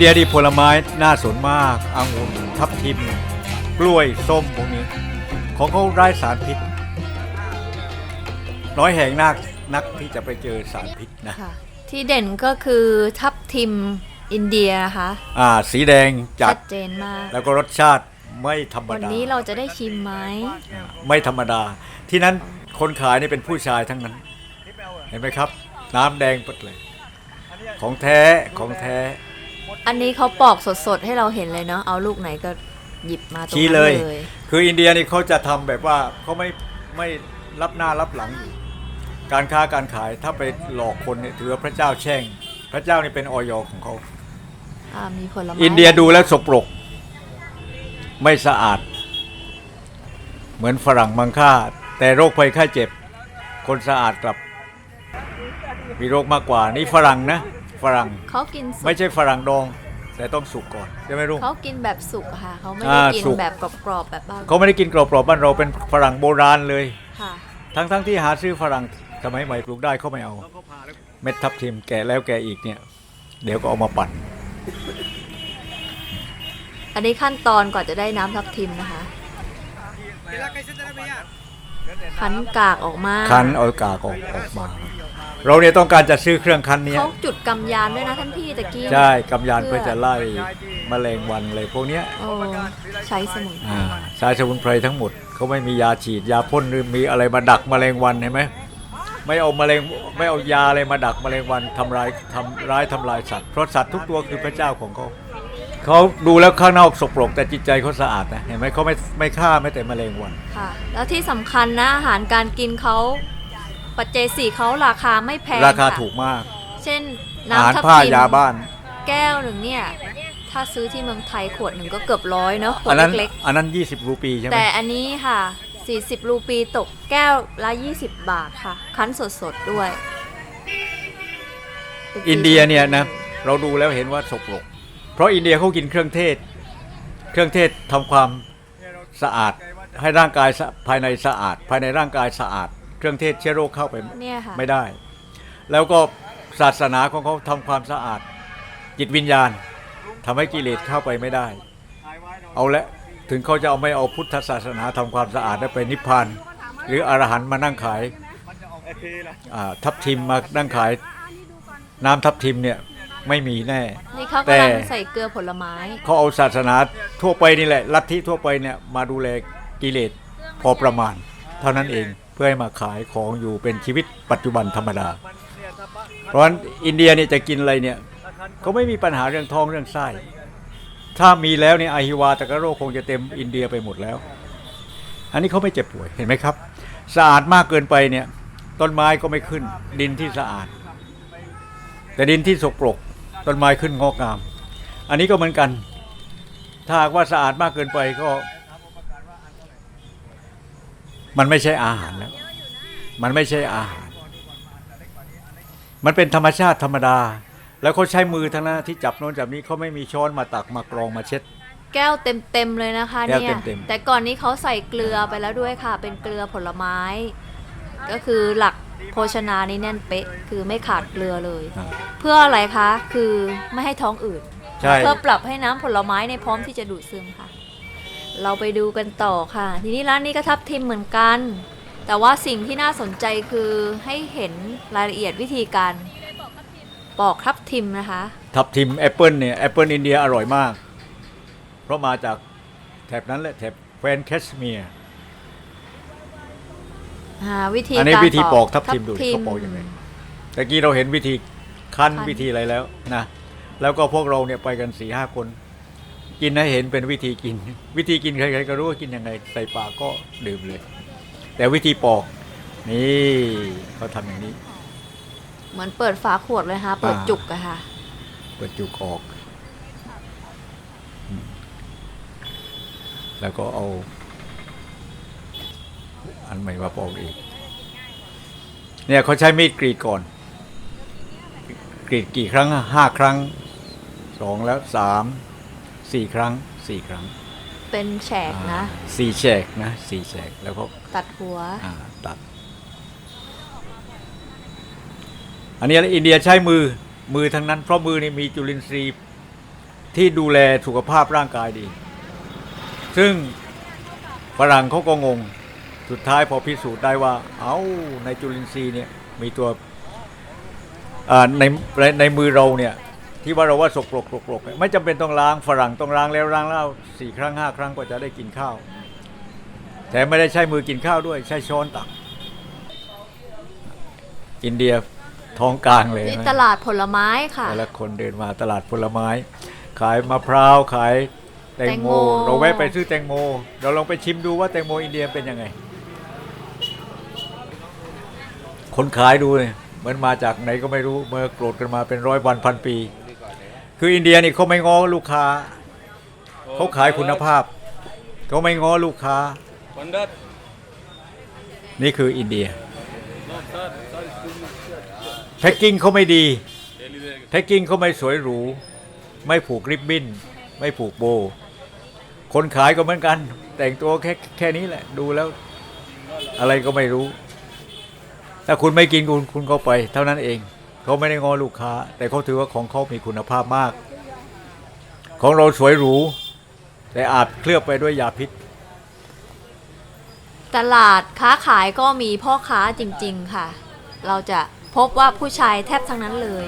อินเดียนี่ผลไม้น่าสนมากองุ่นทับทิม กล้วยส้มพวกนี้ ของเขาไร้สารพิษ น้อยแห่งนักนักที่จะไปเจอสารพิษนะค่ะ ที่เด่นก็คือทับทิมอินเดียนะคะอ่า สีแดงจัชัดดเจนมาก แล้วก็รสชาติไม่ธรรมวันดา นี้เราจะได้ชิมไหม ไม่ธรรมดา ที่นั้นคนขายนี่เป็นผู้ชายทั้งนั้น เห็นไหมครับ น้ำแดงปดเลย ของแท้ของแท้ อันนี้เขาปอกสดๆ ให้เราเห็นเลยเนาะเอาลูกไหนก็หยิบมาตรงชี้นั้นเลเลย ย คืออินเดียนี่เขาจะทำแบบว่าเขาไม่ไม่รับหน้ารับหลังอยู่การค้าการขายถ้าไปหลอกคนเนี่ยถือว่าพระเจ้าแช่ง พระเจ้านี่เป็นออยของเขา อ่ามีผลไม้อินเดียดูแล้วสกปรก ไม่สะอาด เหมือนฝรั่งมังค่า แต่โรคภัยไข้เจ็บ คนสะอาดกลับ มีโรคมากกว่านี่ฝรั่งนะ ฝรั่งเขากินสุไม่กใช่ฝรั่งดอง แต่ต้องสุกก่อนใช่ไหมลุง เขากินแบบสุกค่ะเขาไม่อ่าได้กินสุก แบบกรอบๆแบบบ้านเขาไม่ได้กินกรอบๆบ้านเราเป็นฝรั่งโบราณเลย ค่ะ ทั้งทั้งที่หาซื้อฝรั่งสมัยใหม่ปลูกได้เขาไม่เอา เม็ดทับทิมแก่แล้วแก่อีกเนี่ย เดี๋ยวก็เอามาปั่น อันนี้ขั้นตอนก่อนจะได้น้ำทับทิมนะคะคั้นกากออกมาคั้นเอากากออกออกมา เราเนี่ยต้องการจะซื้อเครื่องคั้นเนี้ยเขาจุดกำยานด้วยนะท่านพี่ตะกี้ใช่กำยานเพื่อจะไล่แมลงวันอะไรพวกเนี้ยโอ้ใช้สมุนไพรอ่าใช้สมุนไพรทั้งหมดเขาไม่มียาฉีดยาพ่นหรือมีอะไรมาดักแมลงวันเห็นไหมไม่เอาแมลงไม่เอายาอะไรมาดักแมลงวันทำลายทำร้ายทำลายสัตว์เพราะสัตว์ทุกตัวคือพระเจ้าของเขาเขาดูแล้วข้างนอกสกปรกแต่จิตใจเขาสะอาดนะเห็นไหมเขาไม่ไม่ฆ่าไม่แต่แมลงวันค่ะแล้วที่สำคัญนะอาหารการกินเขา ปัจเจศีเขาราคาไม่แพงราคาะถูกมาก เช่นอาหารน้ำทับผ้าทิมยาบ้าน แก้วหนึ่งเนี่ย ถ้าซื้อที่เมืองไทยขวดหนึ่งก็เกือบร้อยเนาะขวอัดนนั้นเล็กอันนั้น 20 รูปีใช่ไหๆมแต่อันนี้ค่ะ 40 รูปีตกแก้วละ 20 บาทค่ะ คั้นสดๆด้วยอินเดียเนี่ยนะเราดูแล้วเห็นว่าสกปรกเพราะอินเดียเขากินเครื่องเทศ เครื่องเทศทำความสะอาดให้ร่างกายสะภายในสะอาด ภายในร่างกายสะอาด เครื่องเทศเชื้อโรคเข้าไปเนี่ยค่ะ ไม่ได้ แล้วก็ศาสนาของเขาทำความสะอาด จิตวิญญาณทำให้กิเลสเข้าไปไม่ได้ เอาละถึงเขาจะเอาไม่เอาพุทธศาสนาทำความสะอาดได้ไปนิพพาน หรืออรหันต์มานั่งขายอ่าทับทิมมานั่งขาย น้ำทับทิมเนี่ยไม่มีแน่ นี่เขาแต่กำลังใส่เกลือผลไม้ เขาเอาศาสนาทั่วไปนี่แหละลัทธิทั่วไปเนี่ยมาดูแลกิเลสพอประมาณ เท่านั้นเองเพื่อให้มาขายของอยู่เป็นชีวิตปัจจุบันธรรมดา เพราะฉะนั้นอินเดียเนี่ยจะกินอะไรเนี่ยเขาไม่มีปัญหาเรื่องท้องเรื่องไส้ถ้ามีแล้วเนี่ยอาฮิวาตะกะโรคคงจะเต็มอินเดียไปหมดแล้ว อันนี้เขาไม่เจ็บป่วยเห็นไหมครับสะอาดมากเกินไปเนี่ยต้นไม้ก็ไม่ขึ้น ดินที่สะอาด แต่ดินที่สกปรกต้นไม้ขึ้นงอกงาม อันนี้ก็เหมือนกัน ถ้าหากว่าสะอาดมากเกินไปก็ มันไม่ใช่อาหารแล้ว มันไม่ใช่อาหาร มันเป็นธรรมชาติธรรมดา แล้วเขาใช้มือทั้งนั้นที่จับโน้นจับนี้เขาไม่มีช้อนมาตักมากรองมาเช็ด แก้วเต็มๆเลยนะคะแก้วเนี่ยเต็มๆ แต่ก่อนนี้เขาใส่เกลือไปแล้วด้วยค่ะ เป็นเกลือผลไม้ ก็คือหลักโภชนานี่แน่นเป๊ะ คือไม่ขาดเกลือเลย อ่า เพื่ออะไรคะ คือไม่ให้ท้องอืด ใช่ เพื่อปรับให้น้ำผลไม้ในยพร้อมที่จะดูดซึมค่ะ เราไปดูกันต่อค่ะ ทีนี้ร้านนี้ก็ทับทิมเหมือนกัน แต่ว่าสิ่งที่น่าสนใจคือให้เห็นรายละเอียดวิธีการปอกทับทิมนะคะ ทับทิมแอปเปิลเนี่ยแอปเปิลอินเดียอร่อยมาก เพราะมาจากแถบนั้นแหละแถบแคว้นแคชเมียร์อ่าวิธีอันนี้การวิธีปอกทับทิมดูเขาปอกยังไงตะกี้เราเห็นวิธีคั้นคั้น วิธีอะไรแล้วนะ แล้วก็พวกเราเนี่ยไปกันสี่ห้าคน กินให้เห็นเป็นวิธีกิน วิธีกินใครๆก็รู้ว่ากินยังไงใส่ปากก็ดื่มเลย แต่วิธีปอก นี่เขาทำอย่างนี้ เหมือนเปิดฝาขวดเลยค่ะ เปิดอ่าจุกอะค่ะ เปิดจุกออกอืมแล้วก็เอา อันใหม่มาปอกอีก เนี่ยเขาใช้มีดกรีดก่อน กรีดกี่ครั้งอะห้าครั้งสองแล้วสาม สี่ครั้งสี่ครั้งเป็นแฉกนะอ่าสี่แฉกนะสี่แฉกแล้วก็ตัดหัวอ่าตัด อันนี้อินเดียใช้มือมือทั้งนั้น เพราะมือนี่มีจุลินทรีย์ที่ดูแลสุขภาพร่างกายดี ซึ่งฝรั่งเขาก็งง สุดท้ายพอพิสูจน์ได้ว่า เอาในจุลินทรีย์เนี่ยมีตัวอ่าในในในมือเราเนี่ย ที่ว่าเราว่าสกปรกสกปรกเนี่ยไม่จำเป็นต้องล้างฝรั่งต้องล้างแล้วล้างเล่าสี่ครั้งห้าครั้งกว่าจะได้กินข้าว แต่ไม่ได้ใช้มือกินข้าวด้วย ใช้ช้อนตัก อินเดียท้องกลางเลยที่นะตลาดผลไม้ค่ะแต่ละคนเดินมาตลาดผลไม้ ขายมะพร้าวขายแตงโมแตงโม เราแวะไปซื้อแตงโม เราลองไปชิมดูว่าแตงโมอินเดียเป็นยังไง คนขายดูเนี่ยเหมือนมาจากไหนก็ไม่รู้เมื่อโกรธกันมาเป็นร้อยวันพันปี คืออินเดียนี่เขาไม่ง้อลูกค้า เขาขายคุณภาพ เขาไม่ง้อลูกค้า นี่คืออินเดียแท็กกิ้งเขาไม่ดีแท็กกิ้งเขาไม่สวยหรู ไม่ผูกริบบิ้น ไม่ผูกโบ คนขายก็เหมือนกัน แต่งตัวแค่แค่นี้แหละ ดูแล้ว อะไรก็ไม่รู้ ถ้าคุณไม่กินคุณคุณก็ไป เท่านั้นเอง เขาไม่ได้งอลูกค้า แต่เขาถือว่าของเขามีคุณภาพมาก ของเราสวยหรู แต่อาจเคลือบไปด้วยยาพิษ ตลาดค้าขายก็มีพ่อค้าจริง ๆ ค่ะ เราจะพบว่าผู้ชายแทบทั้งนั้นเลย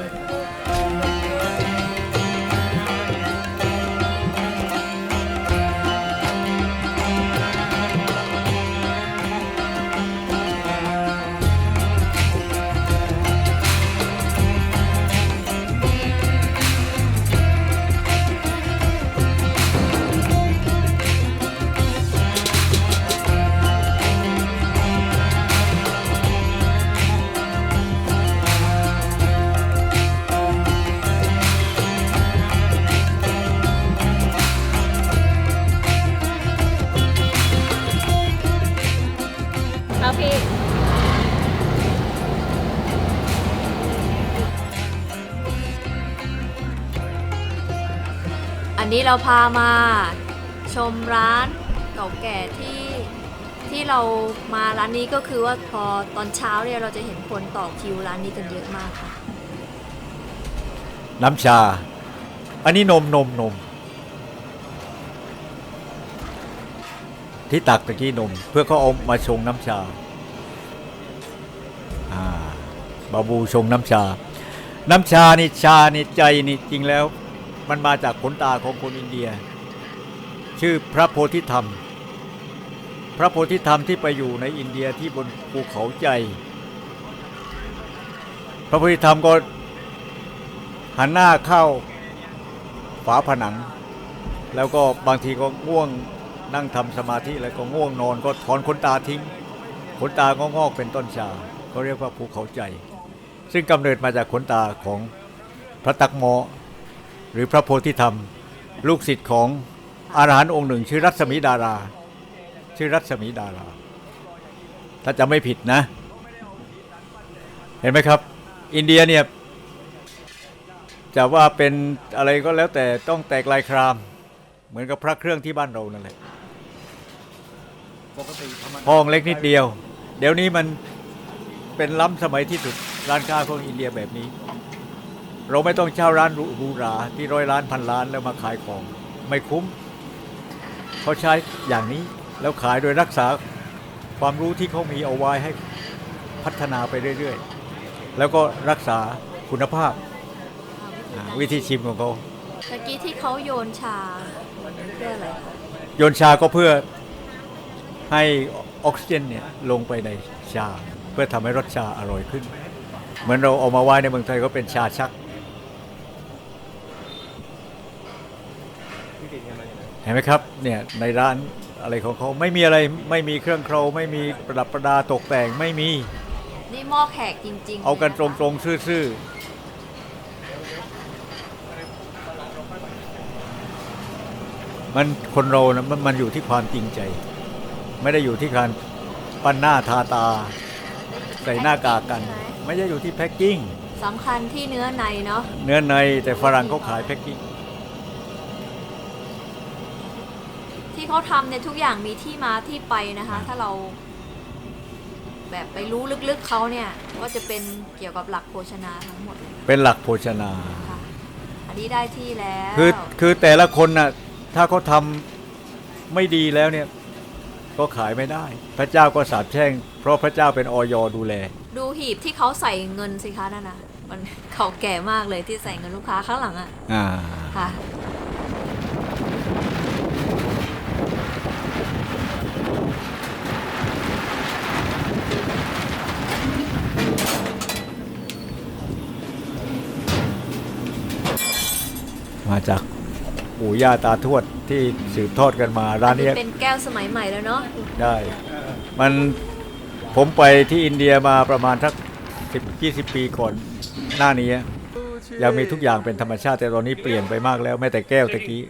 นี้เราพามาชมร้านเก่าแก่ที่ที่เรามาร้านนี้ก็คือว่าพอตอนเช้าเนี่ยเราจะเห็นคนต่อคิวร้านนี้กันเยอะมากค่ะน้ำชา อันนี้นมนมนม ที่ตักตะกี้นม เพื่อเขาเอามาชงน้ำชาอ่าบาบูชงน้ำชา น้ำชานี่ชานี่ใจนี่จริงแล้ว มันมาจากขนตาของคนอินเดีย ชื่อพระโพธิธรรม พระโพธิธรรมที่ไปอยู่ในอินเดียที่บนภูเขาใจ พระโพธิธรรมก็หันหน้าเข้าฝาผนัง แล้วก็บางทีก็ง่วงนั่งทำสมาธิแล้วก็ง่วงนอนก็ถอนขนตาทิ้งขนตาก็งอกเป็นต้นชาเขาเรียกว่าภูเขาใจ ซึ่งกำเนิดมาจากขนตาของพระตักหมอ หรือพระโพธิธรรม ลูกศิษย์ของอาหารหันต์องค์หนึ่ง ชื่อรัศมีดารา ชื่อรัศมีดารา ถ้าจะไม่ผิดนะ เห็นไหมครับ อินเดียเนี่ยจะว่าเป็นอะไรก็แล้วแต่ต้องแตกลายคราม เหมือนกับพระเครื่องที่บ้านเรานั่นแหละห้องเล็กนิดเดียว เดี๋ยวนี้มันเป็นล้ำสมัยที่สุดร้านค้าของอินเดียแบบนี้ เราไม่ต้องเช่าร้านหรูหราที่ร้อยล้านพันล้านแล้วมาขายของ ไม่คุ้มเขาใช้อย่างนี้แล้วขายโดยรักษาความรู้ที่เขามีเอาไว้ให้พัฒนาไปเรื่อยๆ แล้วก็รักษาคุณภาพอ่าวิธีชิมของเขาตะกี้ที่เขาโยนชาเพื่ออะไรคะโยนชาก็เพื่อให้ออกซิเจนเนี่ยลงไปในชา เพื่อทำให้รสชาอร่อยขึ้น เหมือนเราเอามาไว้ในเมืองไทยก็เป็นชาชัก เห็นไหมครับเนี่ยในร้านอะไรของเขาไม่มีอะไรไม่มีเครื่องเคราไม่มีประดับประดาตกแต่งไม่มี นี่หม้อแขกจริงๆเอากันลยะตรคะงๆซื่อๆมันคนเรานะมันมันอยู่ที่ความจริงใจ ไม่ได้อยู่ที่การปั้นหน้าทาตา ใส่หน้ากากกันไม่ใช่อยู่ที่แพ็กกิ้ง สำคัญที่เนื้อในเนาะเนื้อในแต่ฝรั่งเขาขายแพ็กกิ้ง ที่เขาทำเนี่ยทุกอย่างมีที่มาที่ไปนะคะ ถ้าเรา แบบไปรู้ลึกๆเขาเนี่ย ก็จะเป็นเกี่ยวกับหลักโภชนาทั้งหมดเลยเป็นหลักโภชนา ค่ะ อันนี้ได้ที่แล้วคือคือแต่ละคนน่ะถ้าเขาทำไม่ดีแล้วเนี่ย ก็ขายไม่ได้ พระเจ้าก็สาบแช่ง เพราะพระเจ้าเป็นออยดูแล ดูหีบที่เขาใส่เงินสิคะนั่นน่ะมัน เขาแก่มากเลยที่ใส่เงินลูกค้าข้างหลังอะอ่า ค่ะ มาจาก ปู่ย่าตาทวดที่สืบทอดกันมาร้านเนี้ยเป็นแก้วสมัยใหม่แล้วเนาะได้ มันผมไปที่อินเดียมาประมาณทักสิบยี่สิบปีก่อนหน้านี้ยังมีทุกอย่างเป็นธรรมชาติแต่ตอนนี้เปลี่ยนไปมากแล้วแม้แต่แก้วตะกี้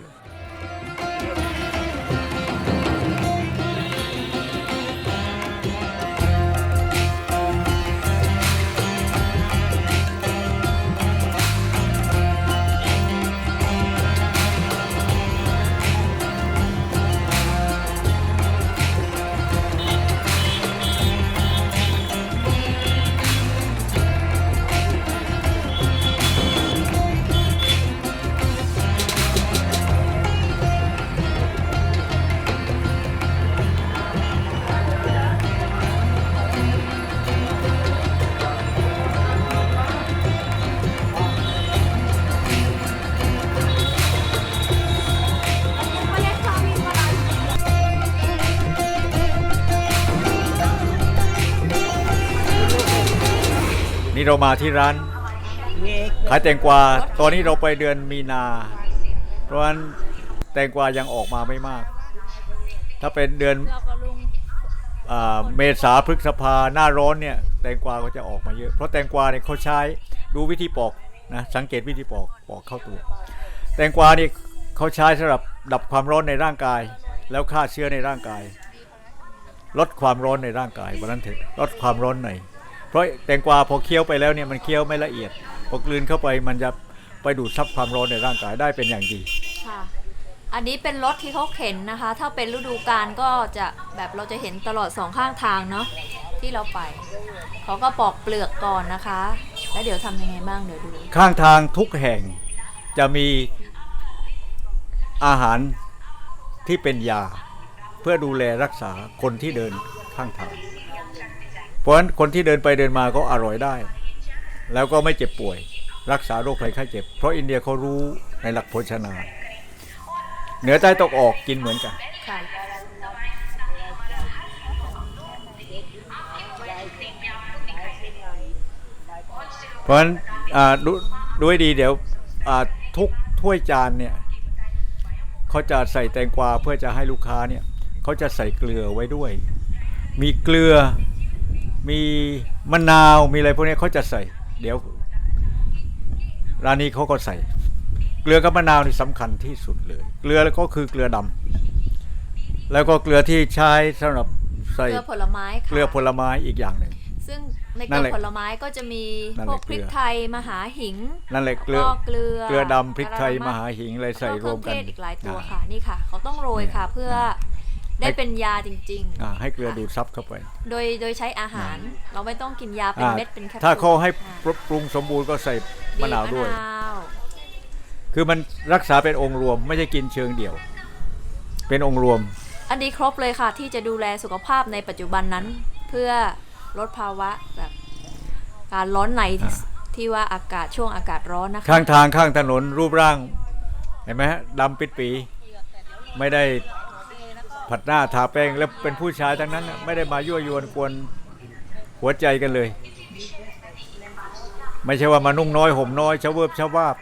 นี่เรามาที่ร้านขายแตงกวา ตอนนี้เราไปเดือนมีนา เพราะฉะนั้นแตงกวายังออกมาไม่มาก ถ้าเป็นเดือนเมษาพฤษภาหน้าร้อนเนี่ยแตงกวาก็จะออกมาเยอะ เพราะแตงกวาเนี่ยเขาใช้ดูวิธีปอกนะสังเกตวิธีปอกปอกเข้าตัว แตงกวานี่เขาใช้สำหรับดับความร้อนในร่างกาย แล้วฆ่าเชื้อในร่างกาย ลดความร้อนในร่างกายวันนั้นเถอะลดความร้อนหน่อย เพราะแตงกวาพอเคี้ยวไปแล้วเนี่ยมันเคี้ยวไม่ละเอียดพอกลืนเข้าไปมันจะไปดูดซับความร้อนในร่างกายได้เป็นอย่างดี ค่ะ อันนี้เป็นรถที่เขาเข็นนะคะ ถ้าเป็นฤดูกาลก็จะแบบเราจะเห็นตลอดสองข้างทางเนาะที่เราไปเขาก็ปอกเปลือกก่อนนะคะ แล้วเดี๋ยวทำยังไงบ้างเดี๋ยวดูข้างทางทุกแห่งจะมีอาหารที่เป็นยา เพื่อดูแลรักษาคนที่เดินข้างทาง เพราะฉะนั้นคนที่เดินไปเดินมาก็อร่อยได้ แล้วก็ไม่เจ็บป่วย รักษาโรคภัยไข้เจ็บ เพราะอินเดียเขารู้ในหลักโภชนา เหนือใต้ตกออกกินเหมือนกันค่ะเพราะฉะนั้นดดูให้ดีเดี๋ยวทุกถ้วยจานเนี่ยเขาจะใส่แตงกวาเพื่อจะให้ลูกค้าเนี่ยเขาจะใส่เกลือไว้ด้วย มีเกลือ มีมะนาวมีอะไรพวกนี้เขาจะใส่ เดี๋ยว ร้านนี้เขาก็ใส่ เกลือกับมะนาวนี่สำคัญที่สุดเลย เกลือแล้วก็คือเกลือดำแล้วก็เกลือที่ใช้สำหรับใส่เกลือผลไม้ค่ะเกลือผลไม้อีกอย่างหนึ่ง ซึ่งในเกนั่ลืนอแหละผลไม้ก็จะมีนั่นพแหวละกพริกเกลือ ไทยมหาหิงนั่นแหละเกลือ ก็เกลือเกลือดำพริกไทยอะมบ้างหาหิงอะไรใส่รวมกัน แล้ก็เคองเทศอีกหลายตัวอ่าค่ะนี่ค่ะ เขาต้องโรยค่ะ เพื่อ ได้เป็นยาจริงอ่าให้เกลือดูดซับเข้าไป ๆ โดยโดยใช้อาหาร เราไม่ต้องกินยาเป็นอ่าเม็ดเป็นแคปซูลถ้าเขาให้อ่าปรุปรุงสมบูรณ์ก็ใส่มะนาวด้วยบีบมะนาวคือมันรักษาเป็นองค์รวมไม่ใช่กินเชิงเดี่ยว เป็นองค์รวม อันนี้ครบเลยค่ะ ที่จะดูแลสุขภาพในปัจจุบันนั้น เพื่อลดภาวะแบบการร้อนในที่อ่า ที่ว่าอากาศช่วงอากาศร้อนนะคะ ข้างทางข้างถนนรูปร่าง เห็นไหมฮะดำปิดปี ไม่ได้ ผัดหน้าทาแป้งแล้วเป็นผู้ชายทั้งนั้นน่ะไม่ได้มายั่วยวนกวนหัวใจกันเลย ไม่ใช่ว่ามานุ่งน้อยห่มน้อยชะเวิบชะวาบ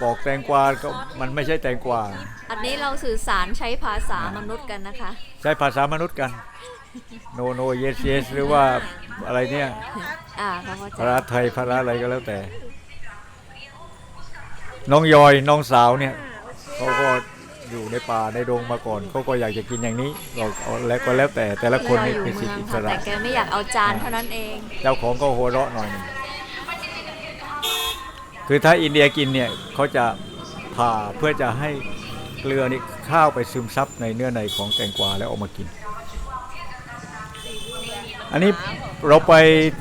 ปอกแตงกวาก็มันไม่ใช่แตงกวา อันนี้เราสื่อสารใช้ภาษามนุษย์กันนะคะ ใช้ภาษามนุษย์กันโนโนเยสเยสหรือว่าอะไรเนี่ยอ่าเขาก็จะภาษาไทยภาษาอะไรก็แล้วแต่ น้องยอยน้องสาวเนี่ยเขาก็ อยู่ในป่าในดงมาก่อนเขาก็อยากจะกินอย่างนี้เราเอาแล้วก็แล้วแต่แต่ละคนที่นี่เราอยู่เป็นสิทเมืธิองอิสค่ะระแต่แกไม่อยากเอาจานเท่านั้นเอง เจ้าของก็หัวเราะหน่อยหนึงคือถ้าอินเดียกินเนี่ยเขาจะผ่าเพื่อจะให้เกลือนี่ข้าวไปซึมซับในเนื้อในของแตงกวาแล้วเอามากิน อันนี้เราไป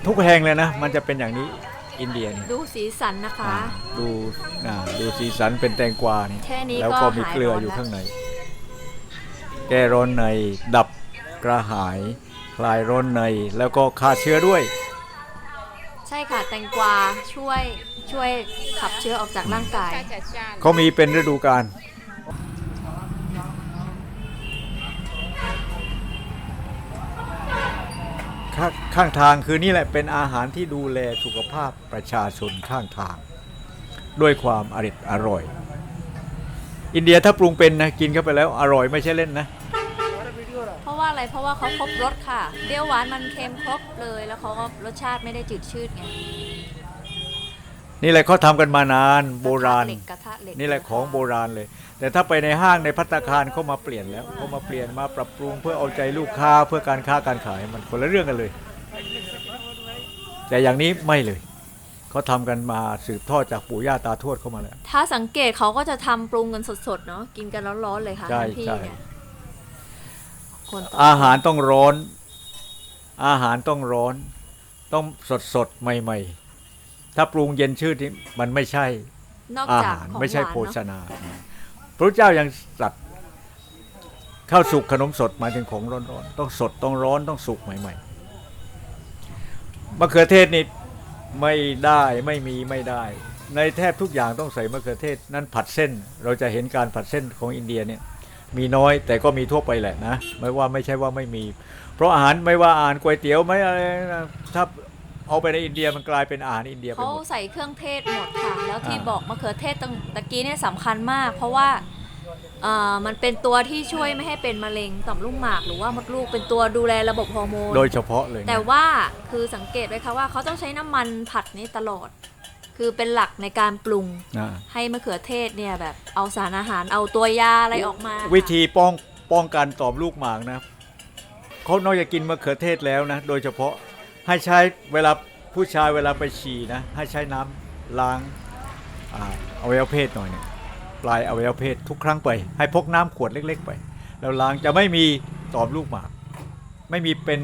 ทุกแห่งเลยนะ มันจะเป็นอย่างนี้ อินเดียนี่ดูสีสันนะคะ อ่าดูอ่าดูสีสันเป็นแตงกวานี่แค่นี้แล้วก็ก็มีหายเกลือร้อน อยู่แล้วข้างใน แก้ร้อนในดับกระหาย คลายร้อนในแล้วก็ฆ่าเชื้อด้วย ใช่ค่ะ แตงกวาช่วยช่วยขับเชื้อออกจากร่างกาย เขามีเป็นฤดูกาล ข้าข้างทางคือนี่แหละเป็นอาหารที่ดูแลสุขภาพประชาชนข้างทาง ด้วยความอริดอร่อย อินเดียถ้าปรุงเป็นนะกินเข้าไปแล้วอร่อยไม่ใช่เล่นนะ เพราะว่าอะไรเพราะว่าเขาครบรสค่ะเปรี้ยวหวานมันเค็มครบเลย แล้วเขาก็รสชาติไม่ได้จืดชืดไง นี่แหละเขาทำกันมานานโบราณเหล็กกระทะเหล็กนี่แหละของโบราณเลย แต่ถ้าไปในห้างในพัตตาคารเขามาเปลี่ยนแล้วเขามาเปลี่ยนมาปรับปรุงเพื่อเอาใจลูกค้าเพื่อการค้าการขายมันคนละเรื่องกันเลย แต่อย่างนี้ไม่เลยเขาทำกันมาสืบทอดจากปู่ย่าตาทวดเข้ามาแล้ว ถ้าสังเกตเขาก็จะทำปรุงกันสดๆเนาะกินกันร้อนๆเลยค่ะใช่ท่านพี่ใช่ เนี่ยคนต่ออาหารต้องร้อน อาหารต้องร้อน ต้องสดสดๆใหม่ๆ ถ้าปรุงเย็นชืดนี่มันไม่ใช่นอกอาจากหารของไม่ใช่หวานโภชเนาะนา พระเจ้ายังสัตว์ข้าวสุกขนมสดหมายถึงของร้อนๆต้องสดต้องร้อนต้องสุกใหม่ๆมะเขือเทศนี่ไม่ได้ไม่มีไม่ได้ ในแทบทุกอย่างต้องใส่มะเขือเทศนั้นผัดเส้น เราจะเห็นการผัดเส้นของอินเดียเนี่ยมีน้อยแต่ก็มีทั่วไปแหละนะ ไม่ว่าไม่ใช่ว่าไม่มี เพราะอาหารไม่ว่าอาหารก๋วยเตี๋ยวไม่อะไรนะถ้า เอาไปในอินเดียมันกลายเป็นอาหารอินเดียไปเขาหมด ใส่เครื่องเทศหมดค่ะ แล้วที่อ่า บอกมะเขือเทศตรงตะกี้เนี่ยสำคัญมาก เพราะว่าเอ่อมันเป็นตัวที่ช่วยไม่ให้เป็นมะเร็งต่อมลูกหมาก หรือว่ามดลูกเป็นตัวดูแลระบบฮอร์โมน โดยเฉพาะเลยนะแต่ว่าคือสังเกตไว้ค่ะว่าเขาต้องใช้น้ำมันผัดนี้ตลอด คือเป็นหลักในการปรุงนะให้มะเขือเทศเนี่ยแบบเอาสารอาหารเอาตัวยาอะไรออกมาวิธีป้องป้องกันต่อมลูกหมากนะเขานอกจากกินมะเขือเทศแล้วนะ โดยเฉพาะ ให้ใช้เวลาผู้ชายเวลาไปฉี่นะ ให้ใช้น้ำล้างอ่าอวัยวะเพศหน่อยเนี่ยปลายอวัยวะเพศทุกครั้งไป ให้พกน้ำขวดเล็ก ๆ ไป แล้วล้างจะไม่มีต่อมลูกหมาก ไม่มีเป็น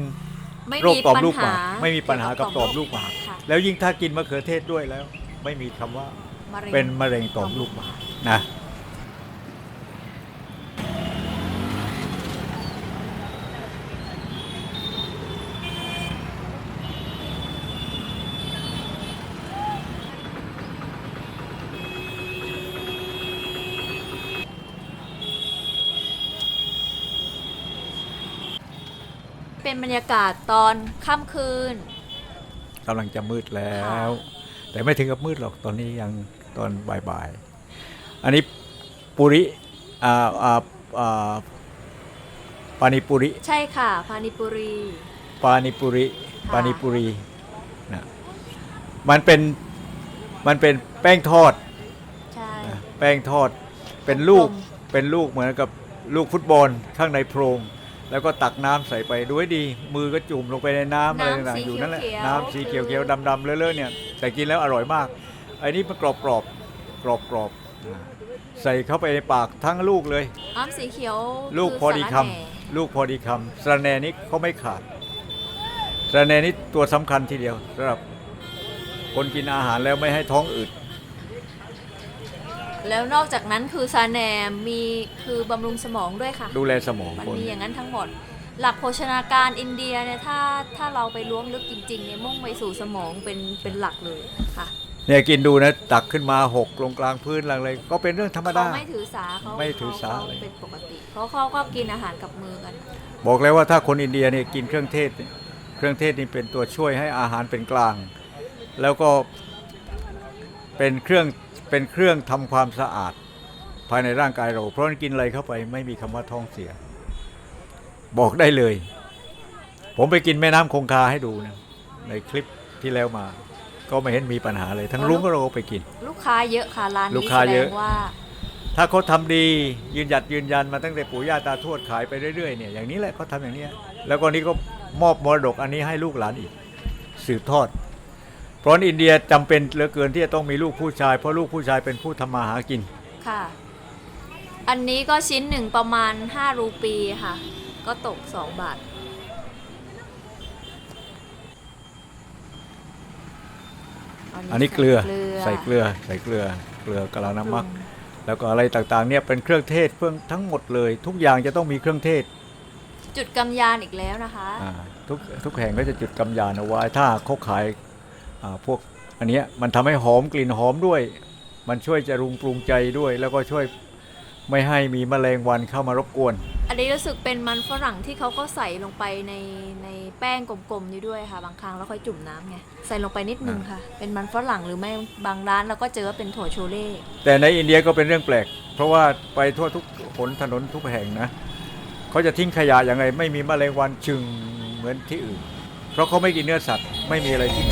ไม่โรคมีต่อมปัญลูกหหามากไม่มีปัญหากับต่อมลูกหมากค่ะแล้วยิ่งถ้ากินมะเขือเทศด้วยแล้ว ไม่มีคำว่ามะเร็งเป็นมะเร็งต่อมลูกหมากนะ เป็นบรรยากาศตอนค่ำคืนกำลังจะมืดแล้ค่ะวแต่ไม่ถึงกับมืดหรอกตอนนี้ยังตอนบ่ายๆ อันนี้ปุริอ่าอ่าอ่าปานิปุริ ใช่ค่ะ พานิปุรี ปานิปุริค่ะปานิปุรีนะมันเป็นมันเป็นแป้งทอดใช่ นะแป้งทอดเป็นลูกกลม เป็นลูกเหมือนกับลูกฟุตบอลข้างในโพรง แล้วก็ตักน้ำใส่ไปดูให้ดี มือก็จุ่มลงไปในน้ำอะไรต่างๆอยู่นั่นแหละน้ำสีเขียวๆดำๆเลอะๆเนี่ยแต่กินแล้วอร่อยมากไอ้นี่มันกรอบๆกรอบๆอ่าใส่เข้าไปในปากทั้งลูกเลยอ้อมสีเขียวลูกคืพอดีคสาระแหน่ำลูกพอดีคำสะระแหนนี้เขาไม่ขาดสะระแหนนี้ตัวสำคัญทีเดียวสำหรับคนกินอาหารแล้วไม่ให้ท้องอืด แล้วนอกจากนั้นคือซาแหนมมีคือบำรุงสมองด้วยค่ะ ดูแลสมองมันคน มีอย่างนั้นทั้งหมด หลักโภชนาการอินเดียเนี่ยถ้าถ้าเราไปล้วงลึกจริงๆเนี่ยมุ่งไปสู่สมองเป็นเป็นหลักเลยค่ะเนี่ยกินดูนะ ตักขึ้นมาหกลงกลางพื้นหลังเลยก็เป็นเรื่องธรรมดาเขาไม่ถือสาเขาไม่ถือสา เขเลยเป็นปกติเพราะเขาก็กินอาหารกับมือกัน บอกแล้วว่าถ้าคนอินเดียเนี่ยกินเครื่องเทศเนี่ยเครื่องเทศนี่เป็นตัวช่วยให้อาหารเป็นกลาง แล้วก็เป็นเครื่อง เป็นเครื่องทำความสะอาด ภายในร่างกายเรา เพราะฉะนั้นกินอะไรเข้าไปไม่มีคำว่าท้องเสีย บอกได้เลย ผมไปกินแม่น้ำคงคาให้ดูนะในคลิปที่แล้วมา ก็ไม่เห็นมีปัญหาเลยทั้งลุงก็เราก็ไปกิน ลูกค้าเยอะค่ะร้านลูกนี้ค้าแสดเยอะงว่าถ้าเขาทำดียืนหยัดยืนยันมาตั้งแต่ปู่ย่าตาทวดขายไปเรื่อยๆเนี่ยอย่างนี้แหละเขาทำอย่างเนี้ยแล้วก็นี้ก็มอบมรดกอันนี้ให้ลูกหลานอีก สืบทอด เพราะฉะนั้นอินเดียจำเป็นเหลือเกินที่จะต้องมีลูกผู้ชาย เพราะลูกผู้ชายเป็นผู้ทำมาหากิน ค่ะ อันนี้ก็ชิ้นหนึ่งประมาณ 5 รูปีค่ะ ก็ตก 2 บาท อันนี้เกลือใส่ใส่เกลือใส่เกลือเกลือกะลาน้ำมัก แล้วก็อะไรต่างๆเนี่ยเป็นเครื่องเทศเพื่องทั้งหมดเลย ทุกอย่างจะต้องมีเครื่องเทศ จุดกำยานอีกแล้วนะคะอ่าทุกทุกแห่งก็จะจุดกำยานเอาไว้ถ้าเขาขายอ่า พวกอันเนี้ยมันทำให้หอมกลิ่นหอมด้วย มันช่วยจะรุงปรุงใจด้วย แล้วก็ช่วยไม่ให้มีแมลงวันเข้ามารบกวน อันนี้รู้สึกเป็นมันฝรั่งที่เขาก็ใส่ลงไปในในแป้งกลมๆนี้ด้วยค่ะ บางครั้งแล้วค่อยจุ่มน้ำไงใส่ลงไปนิดนึงค่ะ เป็นมันฝรั่งหรือไม่บางร้านเราก็เจอว่าเป็นถั่วโชเล่แต่ในอินเดียก็เป็นเรื่องแปลก เพราะว่าไปทั่วทุกหนถนนทุกแห่งนะเขาจะทิ้งขยะยังไงไม่มีแมลงวันชึงเหมือนที่อื่น เพราะเขาไม่กินเนื้อสัตว์ไม่มีอะไรที่